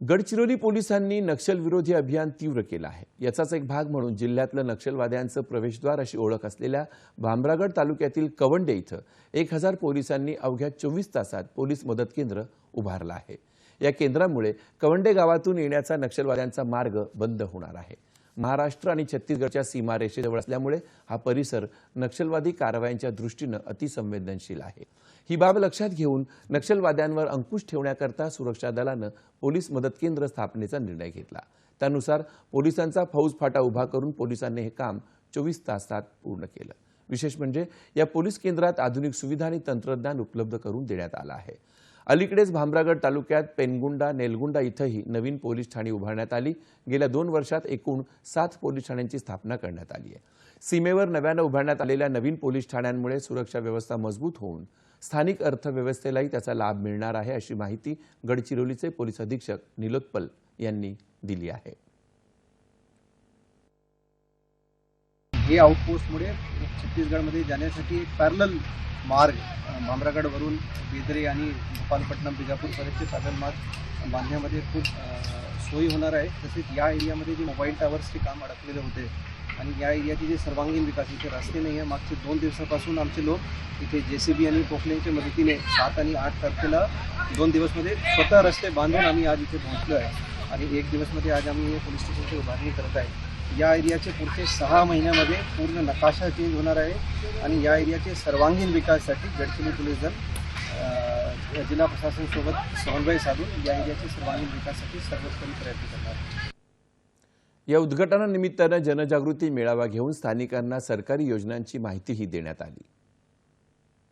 गडचिरोली पोलिसांनी नक्षलविरोधी अभियान तीव्र केलं आहे. याचाच एक भाग म्हणून जिल्ह्यातलं नक्षलवाद्यांचं प्रवेशद्वार अशी ओळख असलेल्या भामरागड तालुक्यातील कवंडे इथं एक हजार पोलिसांनी अवघ्या चोवीस तासात पोलीस मदत केंद्र उभारलं आहे. या केंद्रामुळे कवंडे गावातून येण्याचा नक्षलवाद्यांचा मार्ग बंद होणार आहे. महाराष्ट्र आणि छत्तीसगडच्या सीमारेषेजवळ असल्यामुळे हा परिसर नक्षलवादी कारवायांच्या दृष्टीनं अतिसंवेदनशील आहे. ही बाब लक्षात घेऊन नक्षलवाद्यांवर अंकुश ठेवण्याकरता सुरक्षा दलानं पोलीस मदत केंद्र स्थापनेचा निर्णय घेतला. त्यानुसार पोलिसांचा फौज फाटा उभा करून पोलिसांनी हे काम चोवीस तासात पूर्ण केलं. विशेष म्हणजे या पोलीस केंद्रात आधुनिक सुविधा आणि तंत्रज्ञान उपलब्ध करून देण्यात आलं आहे. अलीकडेच भामरागड तालुक्यात पेनगुंडा नेलगुंडा इथंही नवीन पोलीस ठाणी उभारण्यात आली. गेल्या दोन वर्षात एकूण सात पोलीस ठाण्यांची स्थापना करण्यात आली आहे. सीमेवर नव्यानं उभारण्यात आलेल्या नवीन पोलीस ठाण्यांमुळे सुरक्षा व्यवस्था मजबूत होऊन स्थानिक अर्थव्यवस्थेलाही त्याचा लाभ मिळणार आहे अशी माहिती गडचिरोलीचे पोलीस अधीक्षक निलोत्पल यांनी दिली आहे. हे आउटपोस्टमुळे छत्तीसगडमध्ये जाण्यासाठी एक पॅरल मार्ग अ, भामरागडवरून बिदरी आणि गोपालपट्टणम बिजापूरपर्यंतचे साधन मार्ग बांधण्यामध्ये खूप सोयी होणार आहे. तसेच या एरियामध्ये जे मोबाईल टॉवर्सचे काम अडकलेले होते आणि या एरियाचे जे सर्वांगीण विकास इथे रस्ते नाही आहे. मागचे दोन दिवसापासून आमचे लोक इथे जे सी बी आणि पोखलेंच्या मदतीने सात आणि आठ तारखेला दोन दिवसमध्ये स्वतः रस्ते बांधून आम्ही आज इथे पोहोचलो आहे. आणि एक दिवसमध्ये आज आम्ही हे पोलीस स्टेशनची उभारणी करत आहे. या एरियाचे पुढचे सहा महिन्यामध्ये पूर्ण नकाशा चेंज होणार आहे आणि या एरियाचे सर्वांगीण विकासासाठी गडचिरोली पोलीस दल जिल्हा प्रशासनासोबत समन्वय साधून या एरियाचे सर्वांगीण विकासासाठी सर्वोत्तम प्रयत्न करणार आहे. या उद्घाटनानिमित्तानं जनजागृती मेळावा घेऊन स्थानिकांना सरकारी योजनांची माहितीही देण्यात आली.